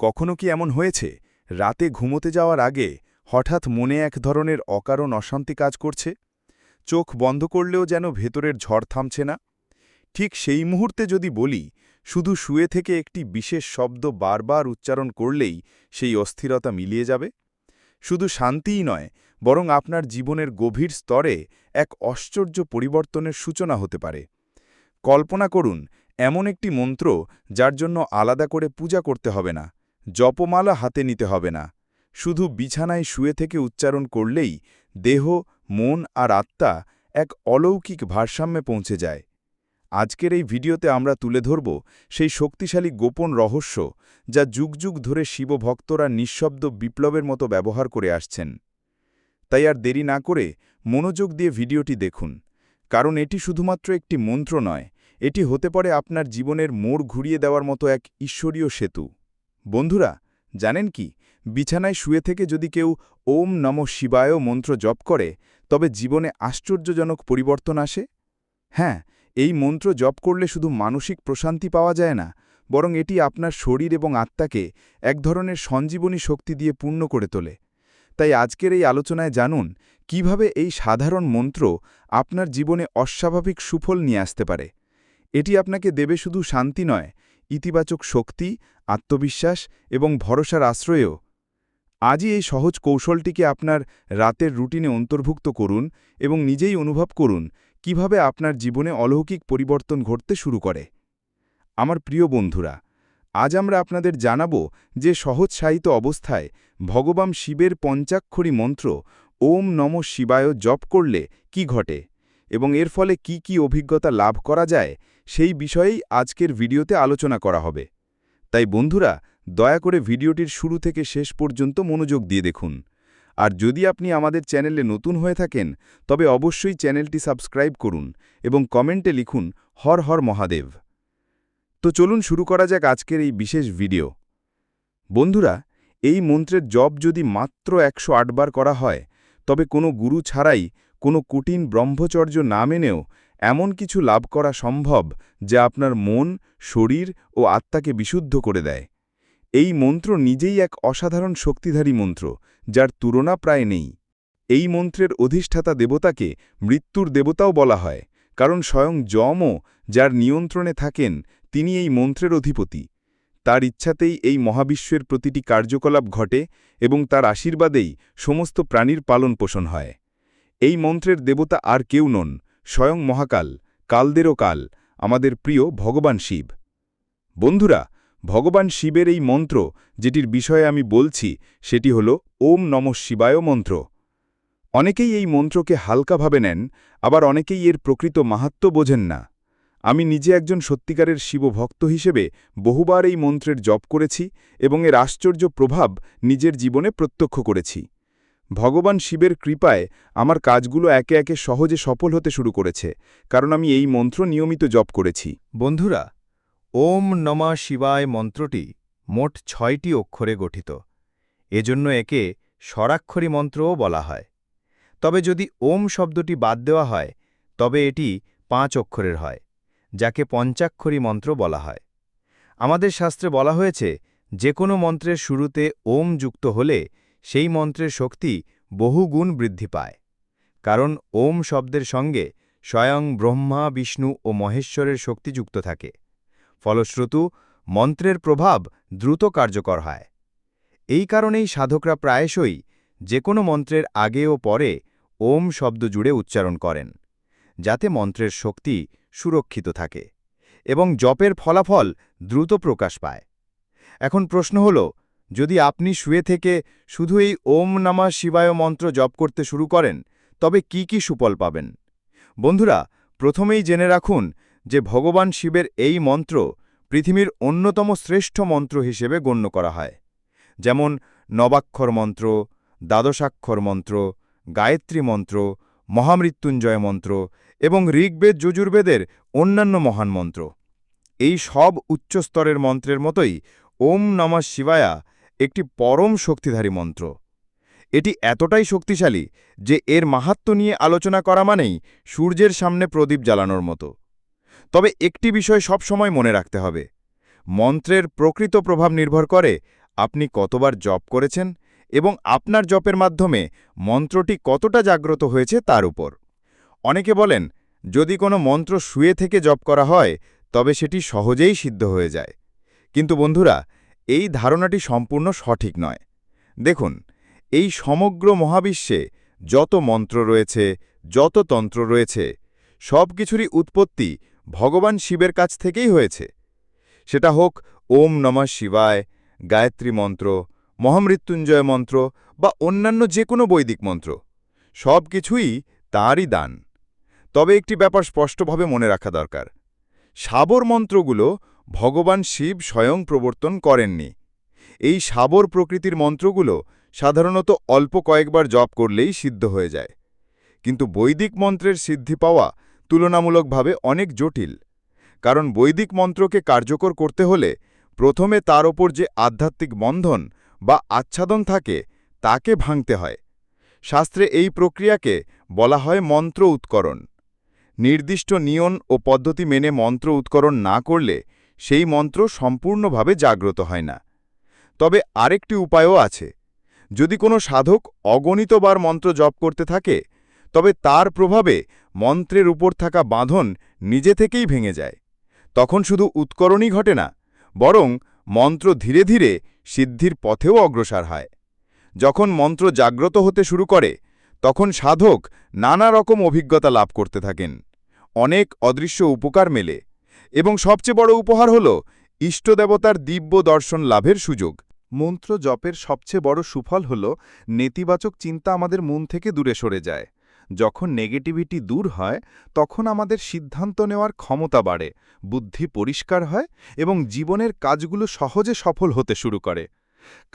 কখনো কি এমন হয়েছে? রাতে ঘুমোতে যাওয়ার আগে হঠাৎ মনে এক ধরনের অকারণ অশান্তি কাজ করছে? চোখ বন্ধ করলেও যেন ভেতরের ঝড় থামছে না? ঠিক সেই মুহূর্তে যদি বলি, শুধু শুয়ে থেকে একটি বিশেষ শব্দ বারবার উচ্চারণ করলেই সেই অস্থিরতা মিলিয়ে যাবে? শুধু শান্তিই নয়, বরং আপনার জীবনের গভীর স্তরে এক আশ্চর্য পরিবর্তনের সূচনা হতে পারে। কল্পনা করুন, এমন একটি মন্ত্র যার জন্য আলাদা করে পূজা করতে হবে না। জপমালা হাতে নিতে হবে না। শুধু বিছানায় শুয়ে থেকে উচ্চারণ করলেই দেহ, মন আর আত্মা এক অলৌকিক ভারসাম্যে পৌঁছে যায়। আজকের এই ভিডিওতে আমরা তুলে ধরব সেই শক্তিশালী গোপন রহস্য যা যুগ যুগ ধরে শিবভক্তরা নিঃশব্দ বিপ্লবের মতো ব্যবহার করে আসছেন। তাই আর দেরি না করে মনোযোগ দিয়ে ভিডিওটি দেখুন, কারণ এটি শুধুমাত্র একটি মন্ত্র নয়, এটি হতে পারে আপনার জীবনের মোড় ঘুরিয়ে দেওয়ার মতো এক ঈশ্বরীয় সেতু। বন্ধুরা, জানেন কি? বিছানায় শুয়ে থেকে যদি কেউ ওম নম শিবায় মন্ত্র জপ করে, তবে জীবনে আশ্চর্যজনক পরিবর্তন আসে? হ্যাঁ এই মন্ত্র জপ করলে শুধু মানসিক প্রশান্তি পাওয়া যায় না, বরং এটি আপনার শরীর এবং আত্মাকে এক ধরনের সঞ্জীবনী শক্তি দিয়ে পূর্ণ করে তোলে। তাই আজকের এই আলোচনায় জানুন, কীভাবে এই সাধারণ মন্ত্র আপনার জীবনে অস্বাভাবিক সুফল নিয়ে আসতে পারে? এটি আপনাকে দেবে শুধু শান্তি নয় ইতিবাচক শক্তি, আত্মবিশ্বাস এবং ভরসার আশ্রয়েও। আজই এই সহজ কৌশলটিকে আপনার রাতের রুটিনে অন্তর্ভুক্ত করুন এবং নিজেই অনুভব করুন কীভাবে আপনার জীবনে অলৌকিক পরিবর্তন ঘটতে শুরু করে। আমার প্রিয় বন্ধুরা, আজ আমরা আপনাদের জানাব যে সহজ সাহিত্য অবস্থায় ভগবান শিবের পঞ্চাক্ষরী মন্ত্র, ওম নম শিবায় জপ করলে কি ঘটে এবং এর ফলে কি কি অভিজ্ঞতা লাভ করা যায় সেই বিষয়েই আজকের ভিডিওতে আলোচনা করা হবে। তাই বন্ধুরা, দয়া করে ভিডিওটির শুরু থেকে শেষ পর্যন্ত মনোযোগ দিয়ে দেখুন। আর যদি আপনি আমাদের চ্যানেলে নতুন হয়ে থাকেন, তবে অবশ্যই চ্যানেলটি সাবস্ক্রাইব করুন এবং কমেন্টে লিখুন, হর হর মহাদেব। তো চলুন শুরু করা যাক আজকের এই বিশেষ ভিডিও। বন্ধুরা, এই মন্ত্রের জপ যদি মাত্র একশো বার করা হয়, তবে কোনো গুরু ছাড়াই কোনো কঠিন ব্রহ্মচর্য না মেনেও এমন কিছু লাভ করা সম্ভব যা আপনার মন, শরীর ও আত্মাকে বিশুদ্ধ করে দেয়। এই মন্ত্র নিজেই এক অসাধারণ শক্তিধারী মন্ত্র, যার তুলনা প্রায় নেই। এই মন্ত্রের অধিষ্ঠাতা দেবতাকে মৃত্যুর দেবতাও বলা হয়, কারণ স্বয়ং যমও যার নিয়ন্ত্রণে থাকেন, তিনি এই মন্ত্রের অধিপতি। তার ইচ্ছাতেই এই মহাবিশ্বের প্রতিটি কার্যকলাপ ঘটে এবং তার আশীর্বাদেই সমস্ত প্রাণীর পালন পোষণ হয়। এই মন্ত্রের দেবতা আর কেউ নন স্বয়ং মহাকাল, কালদেরও কাল, আমাদের প্রিয় ভগবান শিব। বন্ধুরা, ভগবান শিবের এই মন্ত্র যেটির বিষয়ে আমি বলছি, সেটি হল ওম নম শিবায় মন্ত্র। অনেকেই এই মন্ত্রকে হালকাভাবে নেন, আবার অনেকেই এর প্রকৃত মাহাত্ম বোঝেন না। আমি নিজে একজন সত্যিকারের শিবভক্ত হিসেবে বহুবার এই মন্ত্রের জপ করেছি এবং এর আশ্চর্য প্রভাব নিজের জীবনে প্রত্যক্ষ করেছি। ভগবান শিবের কৃপায় আমার কাজগুলো একে একে সহজে সফল হতে শুরু করেছে, কারণ আমি এই মন্ত্র নিয়মিত জপ করেছি। বন্ধুরা, ওম নমা শিবায় মন্ত্রটি মোট ছয়টি অক্ষরে গঠিত। এজন্য একে স্বরাক্ষরী মন্ত্রও বলা হয়। তবে যদি ওম শব্দটি বাদ দেওয়া হয়, তবে এটি পাঁচ অক্ষরের হয়, যাকে পঞ্চাক্ষরী মন্ত্র বলা হয়। আমাদের শাস্ত্রে বলা হয়েছে, যে কোনো মন্ত্রের শুরুতে ওম যুক্ত হলে সেই মন্ত্রের শক্তি বহুগুণ বৃদ্ধি পায়। কারণ ওম শব্দের সঙ্গে স্বয়ং ব্রহ্মা, বিষ্ণু ও মহেশ্বরের শক্তি যুক্ত থাকে। ফলশ্রুতু মন্ত্রের প্রভাব দ্রুত কার্যকর হয়। এই কারণেই সাধকরা প্রায়শই যে কোনো মন্ত্রের আগে ও পরে ওম শব্দ জুড়ে উচ্চারণ করেন, যাতে মন্ত্রের শক্তি সুরক্ষিত থাকে এবং জপের ফলাফল দ্রুত প্রকাশ পায়। এখন প্রশ্ন হল যদি আপনি শুয়ে থেকে শুধু এই ওম নামা শিবায় মন্ত্র জপ করতে শুরু করেন, তবে কি কি সুফল পাবেন? বন্ধুরা, প্রথমেই জেনে রাখুন যে ভগবান শিবের এই মন্ত্র পৃথিবীর অন্যতম শ্রেষ্ঠ মন্ত্র হিসেবে গণ্য করা হয়। যেমন নবাক্ষর মন্ত্র, দ্বাদশাক্ষর মন্ত্র, গায়ত্রী মন্ত্র, মহামৃত্যুঞ্জয় মন্ত্র এবং ঋগ্বেদ, যজুর্বেদের অন্যান্য মহান মন্ত্র। এই সব উচ্চস্তরের মন্ত্রের মতোই ওম নমঃ শিবায়া একটি পরম শক্তিধারী মন্ত্র। এটি এতটাই শক্তিশালী যে এর মাহাত্ম নিয়ে আলোচনা করা মানেই সূর্যের সামনে প্রদীপ জ্বালানোর মতো। তবে একটি বিষয় সবসময় মনে রাখতে হবে। মন্ত্রের প্রকৃত প্রভাব নির্ভর করে আপনি কতবার জপ করেছেন এবং আপনার জপের মাধ্যমে মন্ত্রটি কতটা জাগ্রত হয়েছে তার উপর। অনেকে বলেন, যদি কোনো মন্ত্র শুয়ে থেকে জপ করা হয়, তবে সেটি সহজেই সিদ্ধ হয়ে যায়। কিন্তু বন্ধুরা এই ধারণাটি সম্পূর্ণ সঠিক নয়। দেখুন, এই সমগ্র মহাবিশ্বে যত মন্ত্র রয়েছে, যত তন্ত্র রয়েছে সব কিছুরই উৎপত্তি ভগবান শিবের কাছ থেকেই হয়েছে। সেটা হোক ওম নমঃ শিবায়, গায়ত্রী মন্ত্র, মহামৃত্যুঞ্জয় মন্ত্র বা অন্যান্য যে কোনো বৈদিক মন্ত্র সব কিছুই তাঁরই দান। তবে একটি ব্যাপার স্পষ্টভাবে মনে রাখা দরকার। সাবর মন্ত্রগুলো ভগবান শিব স্বয়ং প্রবর্তন করেননি। এই সাবর প্রকৃতির মন্ত্রগুলো সাধারণত অল্প কয়েকবার জপ করলেই সিদ্ধ হয়ে যায়। কিন্তু বৈদিক মন্ত্রের সিদ্ধি পাওয়া তুলনামূলকভাবে অনেক জটিল। কারণ বৈদিক মন্ত্রকে কার্যকর করতে হলে প্রথমে তার ওপর যে আধ্যাত্মিক বন্ধন বা আচ্ছাদন থাকে, তাকে ভাঙতে হয়। শাস্ত্রে এই প্রক্রিয়াকে বলা হয় মন্ত্র উৎকরণ। নির্দিষ্ট নিয়ন ও পদ্ধতি মেনে মন্ত্র উৎকরণ না করলে সেই মন্ত্র সম্পূর্ণভাবে জাগ্রত হয় না। তবে আরেকটি উপায়ও আছে। যদি কোনো সাধক অগণিতবার মন্ত্র জপ করতে থাকে, তবে তার প্রভাবে মন্ত্রের উপর থাকা বাঁধন নিজে থেকেই ভেঙে যায়। তখন শুধু উৎকরণই ঘটে না, বরং মন্ত্র ধীরে ধীরে সিদ্ধির পথেও অগ্রসর হয়। যখন মন্ত্র জাগ্রত হতে শুরু করে, তখন সাধক নানা রকম অভিজ্ঞতা লাভ করতে থাকেন। অনেক অদৃশ্য উপকার মেলে। এবং সবচেয়ে বড় উপহার হল ইষ্টদেবতার দিব্য দর্শন লাভের সুযোগ। মন্ত্র জপের সবচেয়ে বড় সুফল হল নেতিবাচক চিন্তা আমাদের মন থেকে দূরে সরে যায়। যখন নেগেটিভিটি দূর হয়, তখন আমাদের সিদ্ধান্ত নেওয়ার ক্ষমতা বাড়ে, বুদ্ধি পরিষ্কার হয় এবং জীবনের কাজগুলো সহজে সফল হতে শুরু করে।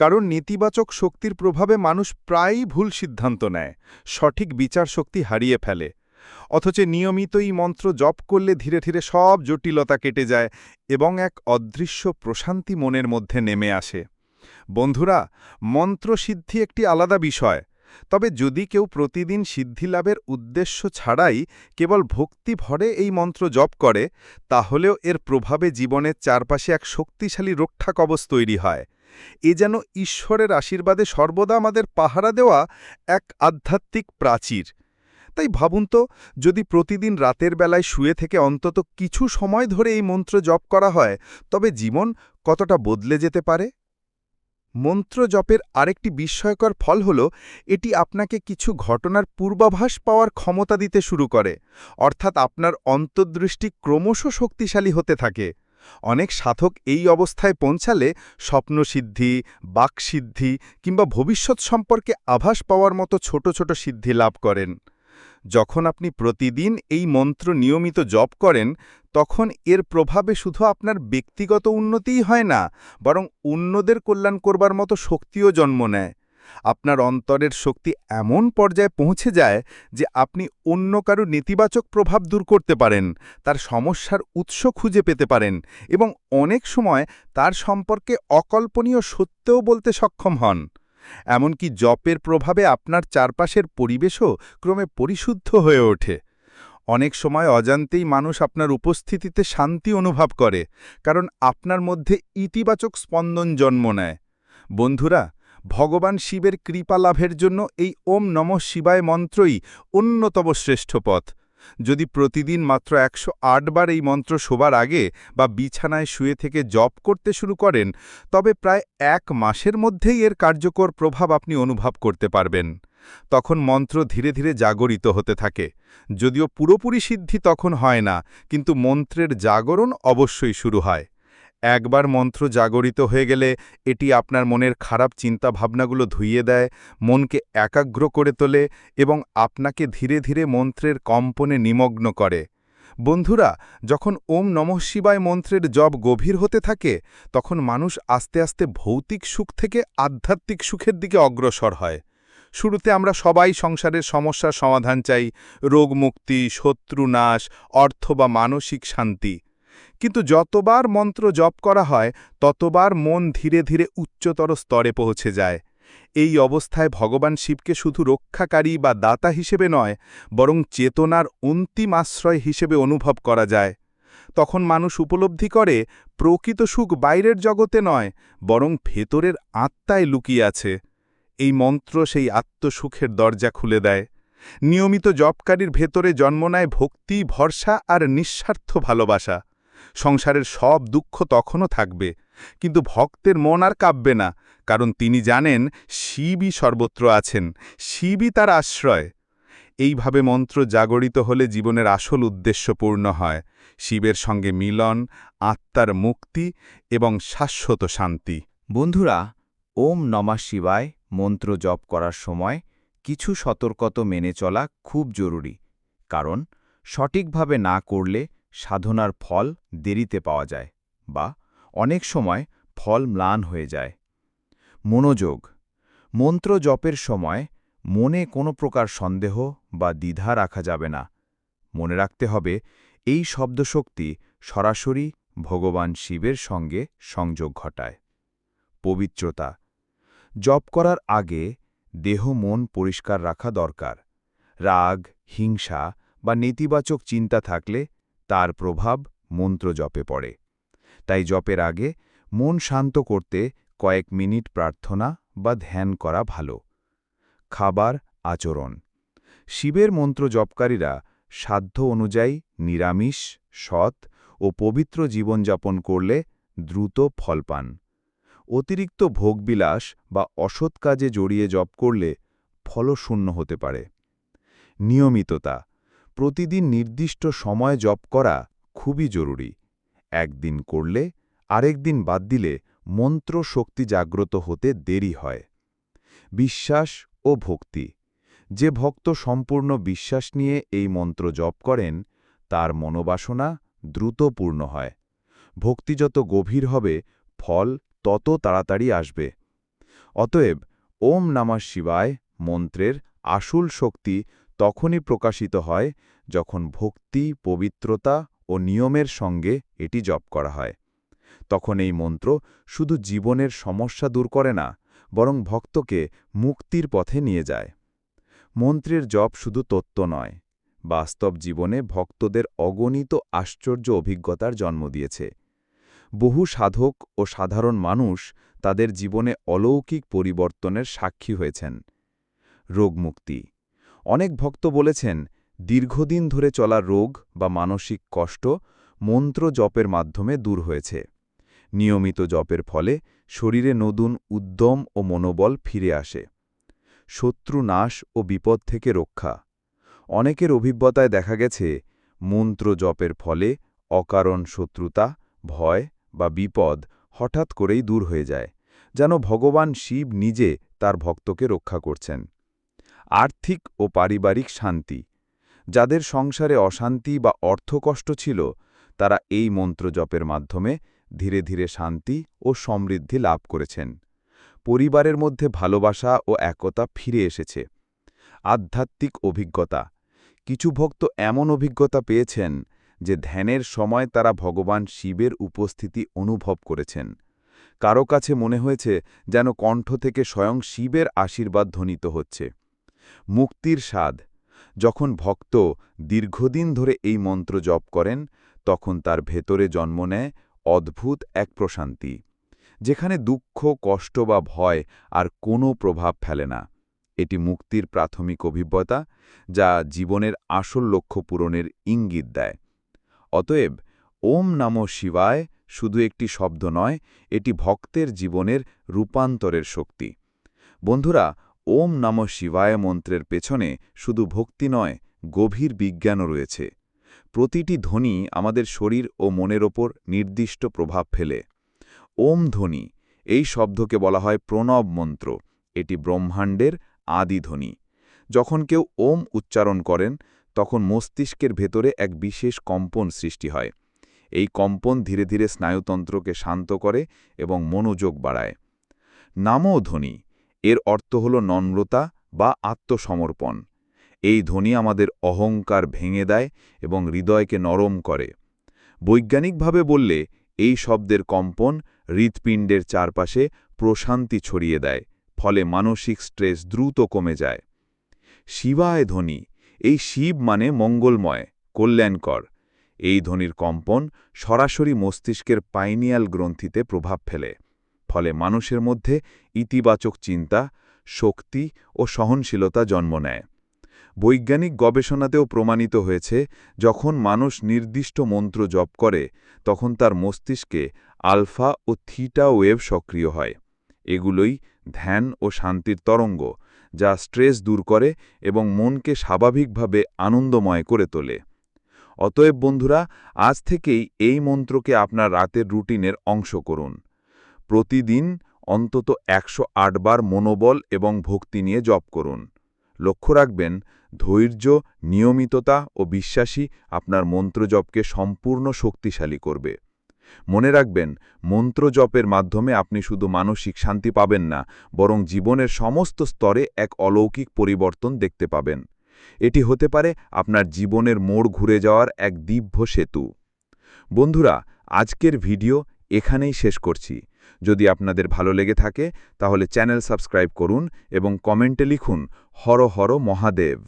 কারণ নেতিবাচক শক্তির প্রভাবে মানুষ প্রায়ই ভুল সিদ্ধান্ত নেয়, সঠিক বিচার শক্তি হারিয়ে ফেলে। অথচ নিয়মিত এই মন্ত্র জপ করলে ধীরে ধীরে সব জটিলতা কেটে যায় এবং এক অদৃশ্য প্রশান্তি মনের মধ্যে নেমে আসে। বন্ধুরা মন্ত্রসিদ্ধি একটি আলাদা বিষয়। তবে যদি কেউ প্রতিদিন সিদ্ধি লাভের উদ্দেশ্য ছাড়াই কেবল ভক্তি ভরে এই মন্ত্র জপ করে, তাহলেও এর প্রভাবে জীবনের চারপাশে এক শক্তিশালী রক্ষা কবচ তৈরি হয়। এ যেন ঈশ্বরের আশীর্বাদে সর্বদা আমাদের পাহারা দেওয়া এক আধ্যাত্মিক প্রাচীর। তাই ভাবুন তো, যদি প্রতিদিন রাতের বেলায় শুয়ে থেকে অন্তত কিছু সময় ধরে এই মন্ত্র জপ করা হয়, তবে জীবন কতটা বদলে যেতে পারে? মন্ত্র জপের আরেকটি বিস্ময়কর ফল হল, এটি আপনাকে কিছু ঘটনার পূর্বাভাস পাওয়ার ক্ষমতা দিতে শুরু করে, অর্থাৎ আপনার অন্তর্দৃষ্টি ক্রমশ শক্তিশালী হতে থাকে। অনেক সাধক এই অবস্থায় পৌঁছালে স্বপ্নসিদ্ধি, বাকসিদ্ধি কিংবা ভবিষ্যৎ সম্পর্কে আভাস পাওয়ার মতো ছোট ছোট সিদ্ধি লাভ করেন। যখন আপনি প্রতিদিন এই মন্ত্র নিয়মিত জপ করেন, তখন এর প্রভাবে শুধু আপনার ব্যক্তিগত উন্নতিই হয় না, বরং অন্যদের কল্যাণ করবার মতো শক্তিও জন্ম নেয়। আপনার অন্তরের শক্তি এমন পর্যায়ে পৌঁছে যায় যে আপনি অন্য কারও নেতিবাচক প্রভাব দূর করতে পারেন, তার সমস্যার উৎস খুঁজে পেতে পারেন এবং অনেক সময় তার সম্পর্কে অকল্পনীয় সত্যও বলতে সক্ষম হন। এমনকি জপের প্রভাবে আপনার চারপাশের পরিবেশও ক্রমে পরিশুদ্ধ হয়ে ওঠে। অনেক সময় অজান্তেই মানুষ আপনার উপস্থিতিতে শান্তি অনুভব করে, কারণ আপনার মধ্যে ইতিবাচক স্পন্দন জন্ম নেয়। বন্ধুরা, ভগবান শিবের কৃপা লাভের জন্য এই ওম নমঃ শিবায় মন্ত্রই অন্যতম শ্রেষ্ঠ পথ। যদি প্রতিদিন মাত্র একশো বার এই মন্ত্র শোবার আগে বা বিছানায় শুয়ে থেকে জপ করতে শুরু করেন, তবে প্রায় এক মাসের মধ্যেই এর কার্যকর প্রভাব আপনি অনুভব করতে পারবেন। তখন মন্ত্র ধীরে ধীরে জাগরিত হতে থাকে। যদিও পুরোপুরি সিদ্ধি তখন হয় না, কিন্তু মন্ত্রের জাগরণ অবশ্যই শুরু হয়। একবার মন্ত্র জাগরিত হয়ে গেলে এটি আপনার মনের খারাপ চিন্তা ভাবনাগুলো ধুইয়ে দেয়, মনকে একাগ্র করে তোলে এবং আপনাকে ধীরে ধীরে মন্ত্রের কম্পনে নিমগ্ন করে। বন্ধুরা, যখন ওম নমঃ শিবায় মন্ত্রের জব গভীর হতে থাকে, তখন মানুষ আস্তে আস্তে ভৌতিক সুখ থেকে আধ্যাত্মিক সুখের দিকে অগ্রসর হয়। শুরুতে আমরা সবাই সংসারের সমস্যার সমাধান চাই রোগ রোগমুক্তি, শত্রুনাশ, অর্থ বা মানসিক শান্তি। কিন্তু যতবার মন্ত্র জপ করা হয়, ততবার মন ধীরে ধীরে উচ্চতর স্তরে পৌঁছে যায়। এই অবস্থায় ভগবান শিবকে শুধু রক্ষাকারী বা দাতা হিসেবে নয়, বরং চেতনার অন্তিম আশ্রয় হিসেবে অনুভব করা যায়। তখন মানুষ উপলব্ধি করে, প্রকৃত সুখ বাইরের জগতে নয়, বরং ভেতরের আত্মায় লুকিয়ে আছে। এই মন্ত্র সেই আত্মসুখের দরজা খুলে দেয়। নিয়মিত জপকারীর ভেতরে জন্ম নেয় ভক্তি, ভরসা আর নিঃস্বার্থ ভালোবাসা। সংসারের সব দুঃখ তখনও থাকবে। কিন্তু ভক্তের মন আর কাঁপবে না, কারণ তিনি জানেন শিবই সর্বত্র আছেন, শিবই তার আশ্রয়। এইভাবে মন্ত্র জাগরিত হলে জীবনের আসল উদ্দেশ্য পূর্ণ হয়, শিবের সঙ্গে মিলন, আত্মার মুক্তি এবং শাশ্বত শান্তি। বন্ধুরা, ওম নমঃ শিবায় মন্ত্র জপ করার সময় কিছু সতর্কত মেনে চলা খুব জরুরি, কারণ সঠিকভাবে না করলে সাধনার ফল দেরিতে পাওয়া যায় বা অনেক সময় ফল ম্লান হয়ে যায়। মনোযোগ মন্ত্র জপের সময় মনে কোনো প্রকার সন্দেহ বা দ্বিধা রাখা যাবে না। মনে রাখতে হবে এই শব্দশক্তি সরাসরি ভগবান শিবের সঙ্গে সংযোগ ঘটায়। পবিত্রতা জপ করার আগে দেহ মন পরিষ্কার রাখা দরকার। রাগ, হিংসা বা নেতিবাচক চিন্তা থাকলে তার প্রভাব মন্ত্র জপে পড়ে। তাই জপের আগে মন শান্ত করতে কয়েক মিনিট প্রার্থনা বা ধ্যান করা ভালো। খাবার, আচরণ। শিবের মন্ত্র জপকারীরা সাধ্য অনুযায়ী নিরামিষ, সৎ ও পবিত্র জীবনযাপন করলে দ্রুত ফল পান। অতিরিক্ত ভোগবিলাস বা অসৎ কাজে জড়িয়ে জপ করলে ফলশূন্য হতে পারে। নিয়মিততা। প্রতিদিন নির্দিষ্ট সময় জপ করা খুবই জরুরি। একদিন করলে আরেক দিন বাদ দিলে মন্ত্র শক্তি জাগ্রত হতে দেরি হয়। বিশ্বাস ও ভক্তি। যে ভক্ত সম্পূর্ণ বিশ্বাস নিয়ে এই মন্ত্র জপ করেন, তার মনোবাসনা দ্রুত পূর্ণ হয়। ভক্তি যত গভীর হবে, ফল তত তাড়াতাড়ি আসবে। অতএব ওম নামা শিবায় মন্ত্রের আসল শক্তি তখনই প্রকাশিত হয় যখন ভক্তি, পবিত্রতা ও নিয়মের সঙ্গে এটি জপ করা হয়। তখন এই মন্ত্র শুধু জীবনের সমস্যা দূর করে না, বরং ভক্তকে মুক্তির পথে নিয়ে যায়। মন্ত্রের জপ শুধু তত্ত্ব নয়, বাস্তব জীবনে ভক্তদের অগণিত আশ্চর্য অভিজ্ঞতার জন্ম দিয়েছে। বহু সাধক ও সাধারণ মানুষ তাদের জীবনে অলৌকিক পরিবর্তনের সাক্ষী হয়েছেন। রোগমুক্তি অনেক ভক্ত বলেছেন, দীর্ঘদিন ধরে চলা রোগ বা মানসিক কষ্ট মন্ত্র জপের মাধ্যমে দূর হয়েছে। নিয়মিত জপের ফলে শরীরে নতুন উদ্যম ও মনোবল ফিরে আসে। শত্রু নাশ ও বিপদ থেকে রক্ষা। অনেকের অভিজ্ঞতায় দেখা গেছে, মন্ত্র জপের ফলে অকারণ শত্রুতা, ভয় বা বিপদ হঠাৎ করেই দূর হয়ে যায়, যেন ভগবান শিব নিজে তার ভক্তকে রক্ষা করছেন। আর্থিক ও পারিবারিক শান্তি। যাদের সংসারে অশান্তি বা অর্থকষ্ট ছিল, তারা এই মন্ত্র জপের মাধ্যমে ধীরে ধীরে শান্তি ও সমৃদ্ধি লাভ করেছেন। পরিবারের মধ্যে ভালোবাসা ও একতা ফিরে এসেছে। আধ্যাত্মিক অভিজ্ঞতা। কিছু ভক্ত এমন অভিজ্ঞতা পেয়েছেন যে ধ্যানের সময় তারা ভগবান শিবের উপস্থিতি অনুভব করেছেন। কারও কাছে মনে হয়েছে যেন কণ্ঠ থেকে স্বয়ং শিবের আশীর্বাদ ধ্বনিত হচ্ছে। মুক্তির স্বাদ। যখন ভক্ত দীর্ঘদিন ধরে এই মন্ত্র জপ করেন, তখন তার ভেতরে জন্ম নেয় অদ্ভুত এক প্রশান্তি, যেখানে দুঃখ, কষ্ট বা ভয় আর কোনো প্রভাব ফেলে না। এটি মুক্তির প্রাথমিক অভিজ্ঞতা, যা জীবনের আসল লক্ষ্য পূরণের ইঙ্গিত দেয়। অতএব, ওম নাম শিবায় শুধু একটি শব্দ নয়, এটি ভক্তের জীবনের রূপান্তরের শক্তি। বন্ধুরা ওম নম শিবায় মন্ত্রের পেছনে শুধু ভক্তি নয়, গভীর বিজ্ঞানও রয়েছে। প্রতিটি ধ্বনি আমাদের শরীর ও মনের ওপর নির্দিষ্ট প্রভাব ফেলে। ওম ধ্বনি, এই শব্দকে বলা হয় প্রণব মন্ত্র। এটি ব্রহ্মাণ্ডের আদি ধ্বনি। যখন কেউ ওম উচ্চারণ করেন, তখন মস্তিষ্কের ভেতরে এক বিশেষ কম্পন সৃষ্টি হয়। এই কম্পন ধীরে ধীরে স্নায়ুতন্ত্রকে শান্ত করে এবং মনোযোগ বাড়ায়। নামও ধ্বনি এর অর্থ হল নম্রতা বা আত্মসমর্পণ। এই ধ্বনি আমাদের অহংকার ভেঙে দেয় এবং হৃদয়কে নরম করে। বৈজ্ঞানিকভাবে বললে, এই শব্দের কম্পন হৃৎপিণ্ডের চারপাশে প্রশান্তি ছড়িয়ে দেয়, ফলে মানসিক স্ট্রেস দ্রুত কমে যায়। শিবায় ধ্বনি, এই শিব মানে মঙ্গলময়, কল্যাণকর। এই ধ্বনির কম্পন সরাসরি মস্তিষ্কের পাইনিয়াল গ্রন্থিতে প্রভাব ফেলে। ফলে মানুষের মধ্যে ইতিবাচক চিন্তা, শক্তি ও সহনশীলতা জন্ম নেয়। বৈজ্ঞানিক গবেষণাতেও প্রমাণিত হয়েছে, যখন মানুষ নির্দিষ্ট মন্ত্র জপ করে, তখন তার মস্তিষ্কে আলফা ও থিটা ওয়েভ সক্রিয় হয়। এগুলোই ধ্যান ও শান্তির তরঙ্গ, যা স্ট্রেস দূর করে এবং মনকে স্বাভাবিকভাবে আনন্দময় করে তোলে। অতএব বন্ধুরা, আজ থেকেই এই মন্ত্রকে আপনার রাতের রুটিনের অংশ করুন। প্রতিদিন অন্তত একশো বার মনোবল এবং ভক্তি নিয়ে জপ করুন। লক্ষ্য রাখবেন, ধৈর্য, নিয়মিততা ও বিশ্বাসী আপনার মন্ত্রজপকে সম্পূর্ণ শক্তিশালী করবে। মনে রাখবেন মন্ত্রজপের মাধ্যমে আপনি শুধু মানসিক শান্তি পাবেন না, বরং জীবনের সমস্ত স্তরে এক অলৌকিক পরিবর্তন দেখতে পাবেন। এটি হতে পারে আপনার জীবনের মোড় ঘুরে যাওয়ার এক দিব্য সেতু। বন্ধুরা, আজকের ভিডিও এখানেই শেষ করছি। যদি আপনাদের ভালো লেগে থাকে, তাহলে চ্যানেল সাবস্ক্রাইব করুন এবং কমেন্টে লিখুন, হর হর মহাদেব।